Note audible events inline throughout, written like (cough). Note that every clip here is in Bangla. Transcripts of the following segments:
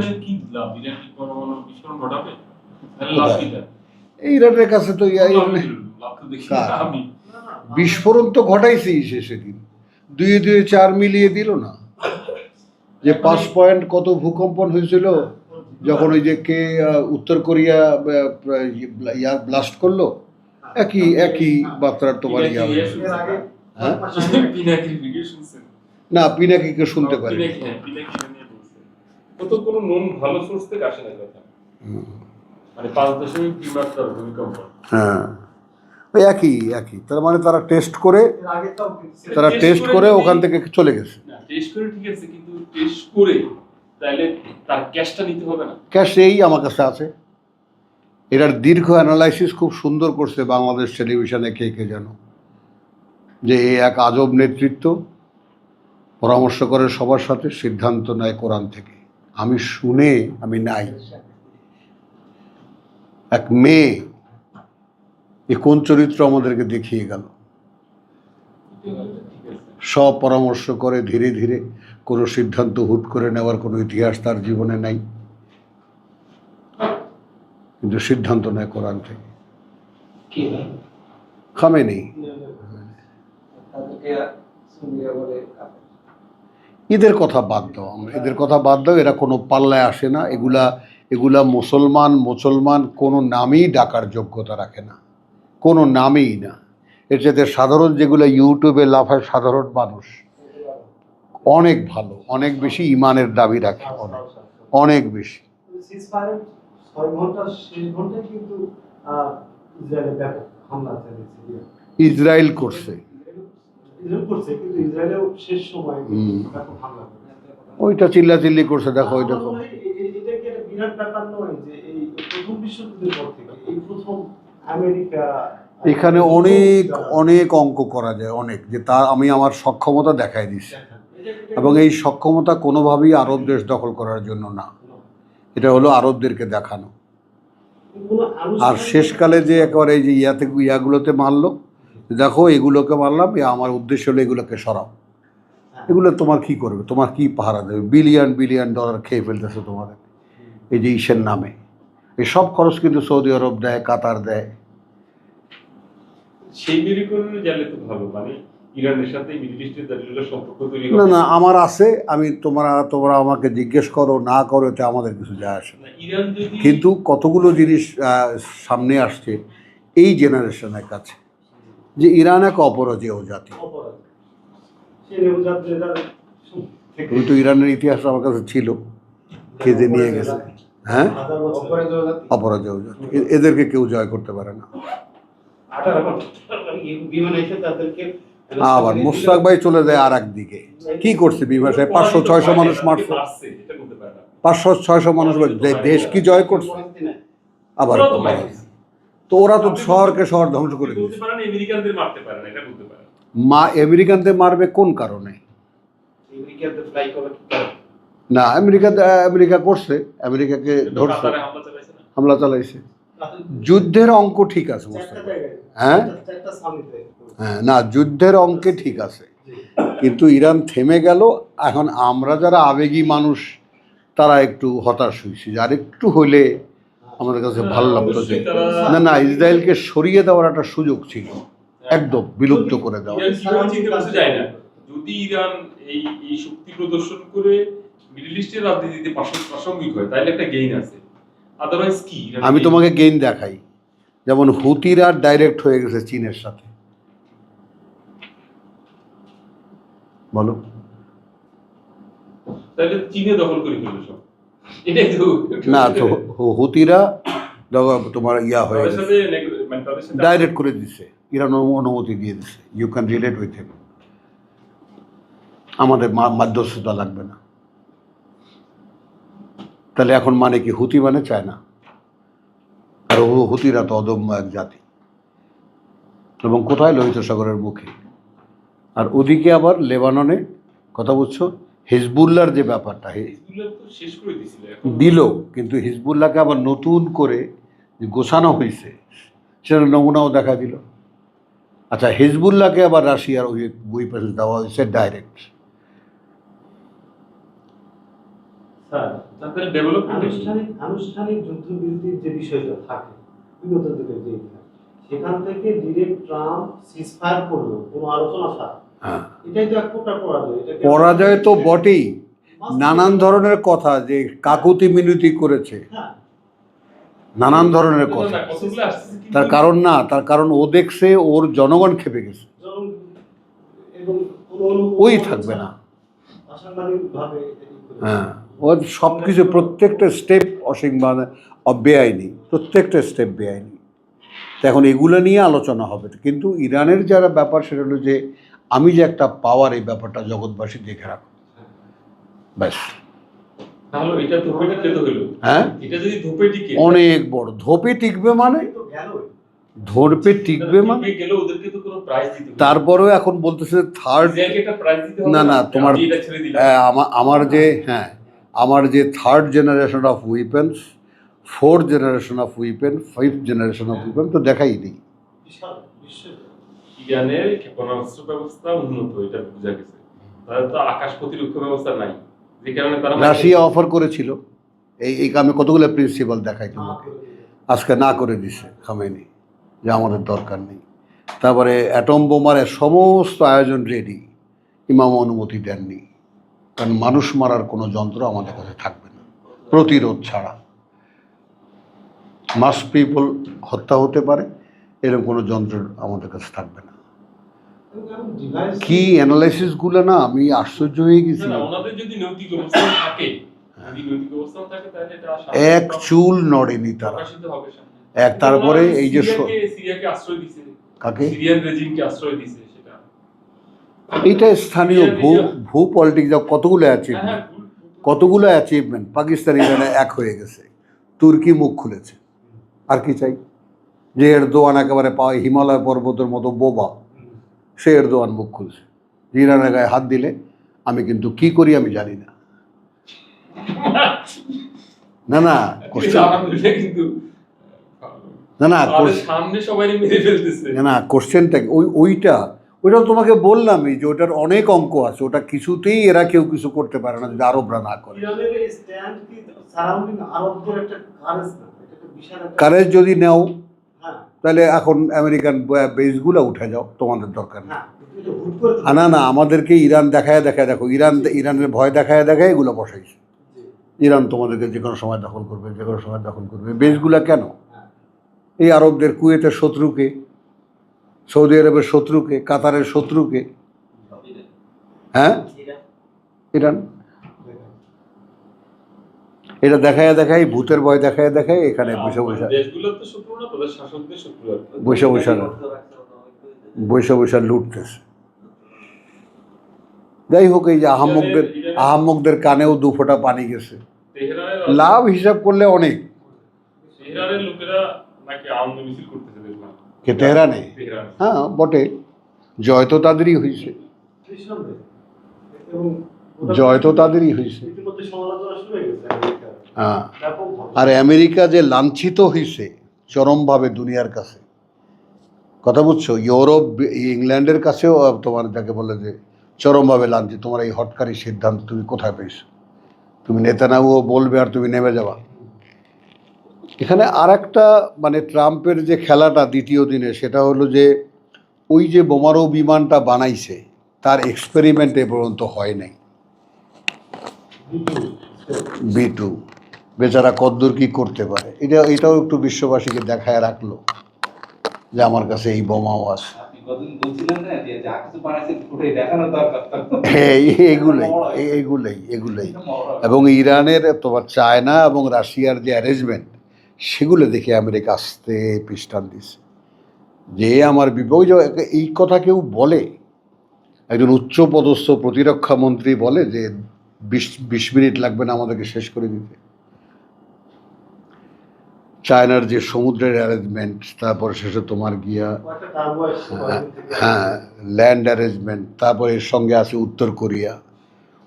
ইরানের কি লাভ? ইরান কি পরমাণু বিস্ফোরণ ঘটাবে? লাভ কি এই ইরানের কাছে তো লাভ কি? লাভ তো দেখি না কার? আমি। বিস্ফোরণ তো ঘটাইছেই সে সেদিন। দুয়ে দুয়ে চার মিলিয়ে দিল না। যে পাঁচ পয়েন্ট কত ভূকম্পন হয়েছিল যখন ওই যে কে উত্তর কোরিয়া ইয়া ব্লাস্ট করল একই একই মাত্রার তোমার ইয়া? হ্যাঁ? না পিনাকিকে শুনতে পারি পিনাকি হ্যাঁ পিনাকি এটা নিয়ে বলছে ও তো কোনো নন ভালো সোর্স থেকে আসে না কথা মানে পাঁচ দশমিক মাত্রার ভূমিকম্প। হ্যাঁ। ওই একই একই। তার মানে তারা টেস্ট করে তারা টেস্ট করে ওখান থেকে চলে গেছে। টেস্ট করে ঠিক আছে কিন্তু টেস্ট করে তাহলে তার ক্যাশটা নিতে হবে না। ক্যাশ এই আমার কাছে আছে। এটার দীর্ঘ অ্যানালাইসিস খুব সুন্দর করছে বাংলাদেশ টেলিভিশনে কে কে যেন। যে এই এক আজব নেতৃত্ব পরামর্শ করে সবার সাথে সিদ্ধান্ত নেয় কোরআন থেকে। আমি শুনে আমি নাই। এক মেয়ে এ কোন চরিত্র আমাদেরকে দেখিয়ে গেল? ঠিক সব পরামর্শ করে ধীরে ধীরে কোনো সিদ্ধান্ত হুট করে নেওয়ার কোনো ইতিহাস তার জীবনে নাই। কিন্তু সিদ্ধান্ত নেয় কোরআন থেকে। খামে নেই। এদের কথা বাদ দাও আমরা। এদের কথা বাদ দাও এরা কোনো পাল্লায় আসে না। এগুলা এগুলা মুসলমান মুসলমান কোনো নামেই ডাকার যোগ্যতা রাখে না। কোনো নামেই না। এর সাথে সাধারণ যেগুলো ইউটিউবে লাফায় সাধারণ মানুষ অনেক ভালো অনেক বেশি ইমানের দাবি রাখে অনেক অনেক বেশি। ইসরায়েল করছে। ইসরায়েল করছে কিন্তু ইসরায়েলেও শেষ সময় ব্যাপক হামলা করেছে। ওইটা দেখো ওই দেখো আমার এ- এ- এটা কি একটা বিরাট ব্যাপার নয় যে এই প্রথম বিশ্বযুদ্ধের পর থেকে এই প্রথম আমেরিকা এখানে অনেক অনেক অঙ্ক করা যায় অনেক যে তা আমি আমার সক্ষমতা দেখাই দিছি এবং এই সক্ষমতা কোনোভাবেই আরব দেশ দখল করার জন্য না। এটা হলো আরবদেরকে দেখানো। আর শেষকালে যে একেবারে এই যে ইয়াতে ইয়াগুলোতে মারলো দেখো এগুলোকে মারলাম এ আমার উদ্দেশ্য হলো এগুলোকে সরাও। এগুলো তোমার কি করবে? তোমার কি পাহারা দেবে? বিলিয়ন বিলিয়ন ডলার খেয়ে ফেলতেছে তোমাদের। এই যে ইসের নামে। এই সব খরচ কিন্তু সৌদি আরব দেয় কাতার দেয়। সেই মেরিকরণে গেলে তো ভালো মানে ইরানের সাথে মিডল ইস্টের সম্পর্ক তৈরি না না আমার আছে আমি তোমরা তোমরা আমাকে জিজ্ঞেস করো না করো এতে আমাদের কিছু যায় আসে কিন্তু কতগুলো জিনিস সামনে আসছে এই জেনারেশনের কাছে। যে ইরান এক অপরাজেয় জাতি। তুমি তো ইরানের ইতিহাস আমার কাছে ছিল। যে নিয়ে গেছে। হ্যাঁ? অপরাজেয় জাতি। এদেরকে কেউ জয় করতে পারে না। আঠারো বছর বিমান এসে তাদেরকে আবার মোস্তাক ভাই চলে যায় আর একদিকে কি করছে বিভাষায় পাঁচশো ছয়শো মানুষ মারছে। পাঁচশো ছয়শো মানুষ দেশ কি জয় করছে? আবার তো ওরা তো শহরকে শহর ধ্বংস করে পারে মা আমেরিকানদের মারবে কোন কারণে? না আমেরিকা আমেরিকা করছে আমেরিকাকে ধরছে। হামলা চালাইছে না? হামলা চালাইছে। যুদ্ধের অঙ্ক ঠিক আছে হ্যাঁ? হ্যাঁ না যুদ্ধের অঙ্কে ঠিক আছে। কিন্তু ইরান থেমে গেল এখন আমরা যারা আবেগী মানুষ তারা একটু হতাশ হয়েছি। আর একটু হইলে আমাদের কাছে ভালো লাগতো যে না না ইসরায়েলকে সরিয়ে দেওয়ার একটা সুযোগ ছিল। একদম বিলুপ্ত করে দেওয়া যদি ইরান এই এই শক্তি প্রদর্শন করে মিডল ইস্টের রাজনীতিতে প্রাসঙ্গিক হয় তাহলে একটা গেইন আছে। আদারওয়াইজ কি? আমি তোমাকে গেইন দেখাই। যেমন হুতিরা ডাইরেক্ট হয়ে গেছে চীনের সাথে। বলো। তাহলে চীনে দখল করে ফেলবে সব। (laughs) না তো হুতিরা তোমার ইয়া হয়ে নেগ- মানে ডাইরেক্ট করে দিচ্ছে ইরান অনুমতি দিয়ে দিচ্ছে you can relate with him আমাদের মধ্যস্থতা লাগবে না। তাহলে এখন মানে কি হুতি মানে চায় না? আর ও হুতিরা তো অদম্য এক জাতি। এবং কোথায় লোহিত সাগরের মুখে? আর ওদিকে আবার লেবাননে কথা বুঝছ হিজবুল্লার যে ব্যাপারটা দিল কিন্তু হিজবুল্লাহকে আবার নতুন করে যে গোছানো হয়েছে সেটা নমুনাও দেখা দিল। আচ্ছা হিজবুল্লাহকে আবার রাশিয়ার ওই ওই পাশে দেওয়া হয়েছে ডাইরেক্ট স্যার তাহলে ডেভেলপমেন্ট আনুষ্ঠানিক আনুষ্ঠানিক যুদ্ধবিরতির যে বিষয়টা থাকে বিগত দিনের যে সেখান থেকে ডিরেক্ট ট্রাম্প সিজফায়ার করল কোনো আলোচনা ছাড়া। হ্যাঁ। পরাজয় তো বটেই। নানান ধরনের কথা যে কাকুতি মিনতি করেছে। হ্যাঁ। নানান ধরনের কথা। তার কারণ না তার কারণ ও দেখছে ওর জনগণ খেপে গেছে। ওই থাকবে না। হ্যাঁ। ওর সব কিছু প্রত্যেকটা স্টেপ অসংবাদ বেআইনি। প্রত্যেকটা স্টেপ বেআইনি। তো এখন এগুলো নিয়ে আলোচনা হবে। কিন্তু ইরানের যারা ব্যাপার সেটা হলো যে আমি যে একটা পাওয়ার এই ব্যাপারটা জগৎবাসী দেখে রাখো। ব্যাস। হ্যাঁ? অনেক বড়। ধোপে টিকবে মানে? ধরপে টিকবে মানে? তারপরেও এখন বলতেছে থার্ড না, না, তোমার- আমার আমার যে হ্যাঁ আমার যে third generation of weapons fourth generation of weapon five generation of weapon তো দেখাই নেই ইরানের ক্ষেপণাস্ত্র ব্যবস্থা উন্নত এটা বোঝা গেছে। তাদের তো আকাশ প্রতিরক্ষা ব্যবস্থা নাই যে কারণে তারা রাশিয়া অফার করেছিল। এই এই কামে কতগুলো প্রিন্সিপাল দেখাই তোমাকে? আজকে না করে দিছে খামেনি যে আমাদের দরকার নেই। তারপরে অ্যাটম বোমারের সমস্ত আয়োজন রেডি ইমাম অনুমতি দেননি। কারণ মানুষ মারার কোনো যন্ত্র আমাদের কাছে থাকবে না প্রতিরোধ ছাড়া। মাস পিপল হত্যা হতে পারে এরকম কোনো যন্ত্র আমাদের কাছে থাকবে না। কি অ্যানালাইসিসগুলো না আমি আশ্চর্য হয়ে গেছি না, ওনাদের যদি নৈতিক অবস্থান থাকে যদি নৈতিক অবস্থান থাকে তাহলে এটা আশা- এক চুল নড়েনি তারা। এক তারপরে এই যে কাকে? সিরিয়ান রেজিমকে আশ্রয় দিছে সেটা। এইটা স্থানীয় ভূ ভূ পলিটিক্স কতগুলো হ্যাঁ অ্যাচিভমেন্ট হ্যাঁ কতগুলো অ্যাচিভমেন্ট পাকিস্তান ইরানে এক হয়ে গেছে। তুর্কি মুখ খুলেছে। আর কি চাই? যে এর দোয়ান একেবারে পা হিমালয় পর্বতের মতো বোবা। সে এরদোয়ান মুখ খুলছে। ইরানের গায়ে হাত দিলে আমি কিন্তু কি করি আমি জানি না। না না কোশ্চেন না না কোশ্চেন সামনে সবাই মেরে ফেলতেছে। না না কোশ্চেনটা ওই ওইটা ওইটা তোমাকে বললামই যে ওটার অনেক অঙ্ক আছে। ওটা কিছুতেই এরা কেউ কিছু করতে পারে না যদি আরবরা না করে। কারেজ যদি নেও তাহলে এখন আমেরিকান বেসগুলো উঠে যাও, তোমাদের দরকার নেই। না না, আমাদেরকে ইরান দেখায় দেখায় দেখো, ইরান, ইরানের ভয় দেখায় দেখায় এগুলো বসাইছে। ইরান তোমাদেরকে যে কোনো সময় দখল করবে, যে কোনো সময় দখল করবে। বেসগুলো কেন। এই আরবদের, কুয়েতের শত্রুকে, সৌদি আরবের শত্রুকে, কাতারের শত্রুকে হ্যাঁ? ইরান। এটা দেখায় দেখায় ভূতের ভয় দেখায় দেখায় এখানে আর কি। বসে বসে বসে বসে লুটতেছে। যাই হোক এই যে আহাম্মকদের আহাম্মকদের কানেও দু ফোঁটা পানি গেছে। লাভ হিসাব করলে অনেক। কে তেহরানে? হ্যাঁ বটে। জয় তো তাদেরই হয়েছে। জয় তো তাদেরই হয়েছে। হয়ে। হ্যাঁ। আর আমেরিকা যে লাঞ্ছিত হয়েছে চরমভাবে দুনিয়ার কাছে কথা বুঝছ? ইউরোপ ইংল্যান্ডের কাছেও তোমার যাকে বলে যে চরমভাবে লাঞ্ছিত তোমার এই হটকারী সিদ্ধান্ত তুমি কোথায় পেয়েছ? তুমি নেতানাও বলবে আর তুমি নেমে যাবা। এখানে আর একটা মানে ট্রাম্পের যে খেলাটা দ্বিতীয় দিনে সেটা হলো যে ওই যে বোমারো বিমানটা বানাইছে তার এক্সপেরিমেন্ট এ পর্যন্ত হয় নাই। বি টু বেচারা কদ্দূর কি করতে পারে? এটা এটাও একটু বিশ্ববাসীকে দেখায় রাখল যে আমার কাছে এই বোমাও আছে। এগুলোই এই- এগুলোই এগুলোই এবং ইরানের তোমার চায়না এবং রাশিয়ার যে অ্যারেঞ্জমেন্ট সেগুলো দেখে আমেরিকা আসতে পৃষ্ঠান দিছে। যে আমার বিপদ এই কথা কেউ বলে একজন উচ্চপদস্থ প্রতিরক্ষা মন্ত্রী বলে যে বিশ বিশ মিনিট লাগবে না আমাদেরকে শেষ করে দিতে চায়নার যে সমুদ্রের অ্যারেঞ্জমেন্ট তারপর শেষে তোমার গিয়া। হ্যাঁ ল্যান্ড অ্যারেঞ্জমেন্ট তারপরে এর সঙ্গে আছে উত্তর কোরিয়া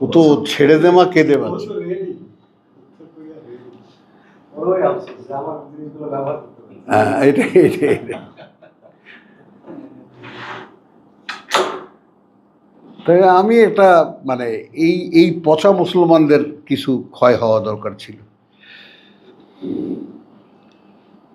ও তো ছেড়ে দেমা কেঁদে ও হ্যাঁ তো ready। উত্তর কোরিয়া ready। ওরই আফসোস যে আমার জিনিসগুলো ব্যবহার করতে পারছি। হ্যাঁ এটাই এটাই এটাই। তাই আমি একটা মানে এই এই পচা মুসলমানদের কিছু ক্ষয় হওয়া দরকার ছিল।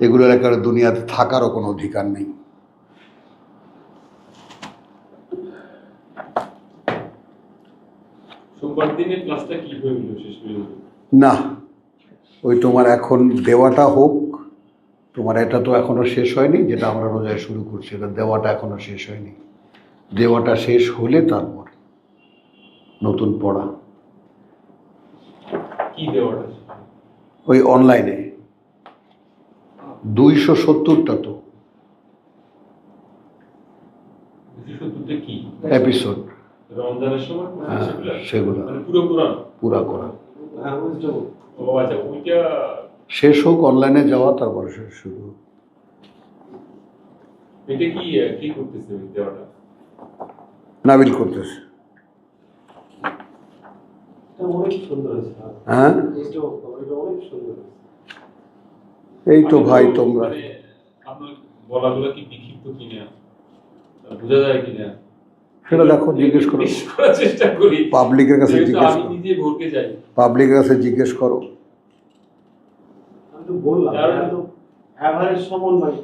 এগুলোর একেবারে দুনিয়াতে থাকারও কোনো অধিকার নেই। না ওই তোমার এখন দেওয়াটা হোক তোমার এটা তো এখনও শেষ হয়নি যেটা আমরা রোজায় শুরু করছি এটা দেওয়াটা এখনও শেষ হয়নি। দেওয়াটা শেষ হলে তারপর নতুন পড়া। ওই অনলাইনে। দুইশো সত্তরটা তো। এপিসোড হ্যাঁ, সেগুলা? মানে পুরো করা আচ্ছা শেষ হোক অনলাইনে যাওয়া তারপর শুরু। এটা কি কি করতেছে দেওয়াটা? নাবিল করতেছে। হ্যাঁ। হয়েছে। এই তো ভাই তোমরা। আপনার বলাগুলো কি বিক্ষিপ্ত কিনা? বোঝা যায় কিনা? সেটা দেখো জিজ্ঞেস করো। চেষ্টা করি। পাবলিকের কাছে জিজ্ঞেস করো। নিজে ভরকে যাই। পাবলিকের কাছে জিজ্ঞেস করো। সমন্বয়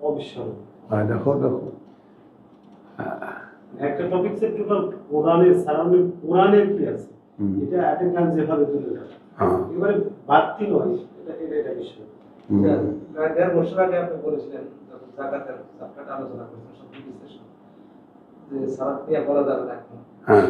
অবিস্মরণীয়। হ্যাঁ। একটা টপিক সেট টোটাল কোরআনের সারাউন্ডিং কোরআনের কি আছে? এটা অ্যাট এ টাইম যেভাবে তুলে ধরা। হ্যাঁ। এবারে বাড়তি নয় এটা এটা এটা বিষয়। প্রায় দেড় বছর আগে আপনি বলেছিলেন যখন জাকাতের চ্যাপ্টারটা আলোচনা করেছেন সব বিশ্লেষণ যে সারাত দিয়ে বলা যাবে না হ্যাঁ।